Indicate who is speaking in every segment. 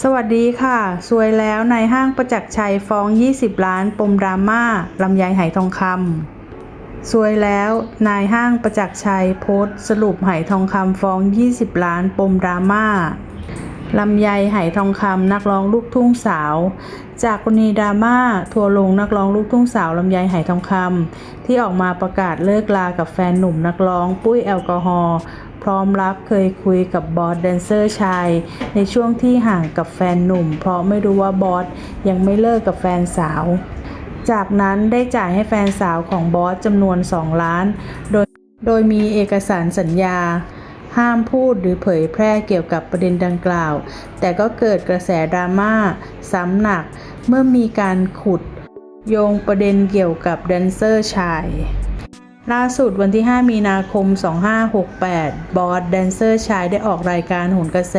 Speaker 1: สวัสดีค่ะ สวยแล้วในายห้างประจักษ์ชัยฟ้อง 20 ล้านปมดราม่าลำไยไหทองคำสวยแล้วนายห้างประจักษ์ชัยโพสต์สรุปไหทองคำฟ้อง 20 ล้านปมดราม่าลำไยไหทองคำนักร้องลูกทุ่งสาว จากกรณีดราม่าทัวร์ลงนักร้องลูกทุ่งสาวลำไยไหทองคำที่ออกมาประกาศเลิกลากับแฟนหนุ่มนักร้อง ปุ้ยแอลกอฮอล์ พร้อมรับเคยคุยกับบอสแดนเซอร์ชาย ในช่วงที่ห่างกับแฟนหนุ่ม เพราะไม่รู้ว่าบอสยังไม่เลิกกับแฟนสาว จากนั้นได้จ่ายให้แฟนสาวของบอสจำนวน 2 ล้าน โดยโดยมีเอกสารสัญญา ห้ามพูดหรือเผยแพร่เกี่ยวกับประเด็นดังกล่าว แต่ก็เกิดกระแสดราม่าซ้ำหนัก เมื่อมีการขุดโยงประเด็นเกี่ยวกับแดนเซอร์ชาย ล่าสุดวันที่ 5 มีนาคม 2568 บอสแดนเซอร์ชายได้ออกรายการโหนกระแส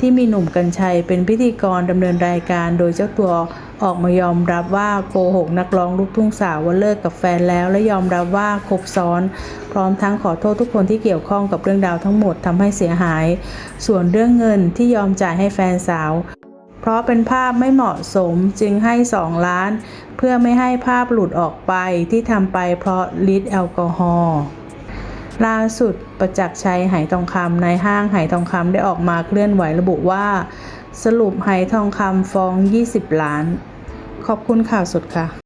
Speaker 1: ที่มีหนุ่มกัญชัยเป็นพิธีกรดำเนินรายการ โดยเจ้าตัวออกมายอมรับว่าโกหกนักร้องลูกทุ่งสาวว่าเลิกกับแฟนแล้ว และยอมรับว่าคบซ้อน พร้อมทั้งขอโทษทุกคนที่เกี่ยวข้องกับเรื่องราวทั้งหมดทำให้เสียหาย ส่วนเรื่องเงินที่ยอมจ่ายให้แฟนสาว เพราะเป็นภาพไม่เหมาะสมจึงให้ 2 ล้าน เพื่อไม่ให้ภาพหลุดออกไปที่ทำไปเพราะฤทธิ์แอลกอฮอล์ล่าสุดประจักษ์ชัยไหทองคำในห้างไหทองคำได้ออกมาเคลื่อนไหวระบุว่า สรุปไหทองคำฟ้อง 20 ล้าน ขอบคุณข่าวสดค่ะ